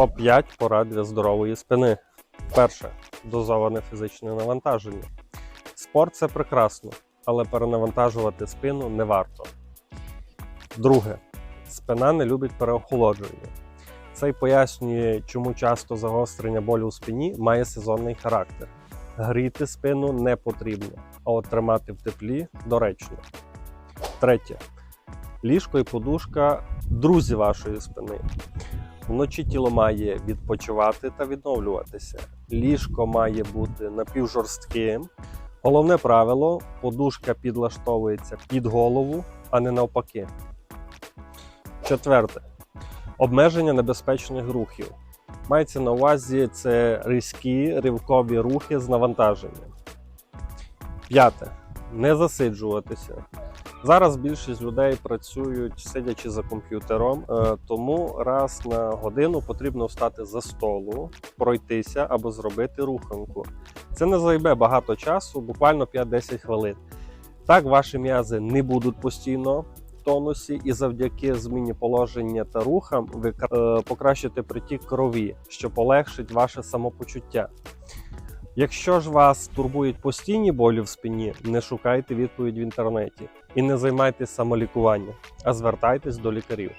Топ 5 порад для здорової спини. Перше дозоване фізичне навантаження. Спорт це прекрасно, але перенавантажувати спину не варто. Друге, спина не любить переохолодження. Це й пояснює, чому часто загострення болю у спині має сезонний характер. Гріти спину не потрібно, а от тримати в теплі доречно. Третє. Ліжко і подушка друзі вашої спини. Вночі тіло має відпочивати та відновлюватися. Ліжко має бути напівжорстким. Головне правило: подушка підлаштовується під голову, а не навпаки. Четверте. Обмеження небезпечних рухів. Мається на увазі це різкі ривкові рухи з навантаженням. П'яте. Не засиджуватися. Зараз більшість людей працюють сидячи за комп'ютером, е, тому раз на годину потрібно встати за столу, пройтися або зробити руханку. Це не займе багато часу, буквально 5-10 хвилин. Так ваші м'язи не будуть постійно в тонусі, і завдяки зміні положення та рухам ви е, покращите притік крові, що полегшить ваше самопочуття. Якщо ж вас турбують постійні болі в спині, не шукайте відповідь в інтернеті і не займайтесь самолікуванням, а звертайтесь до лікарів.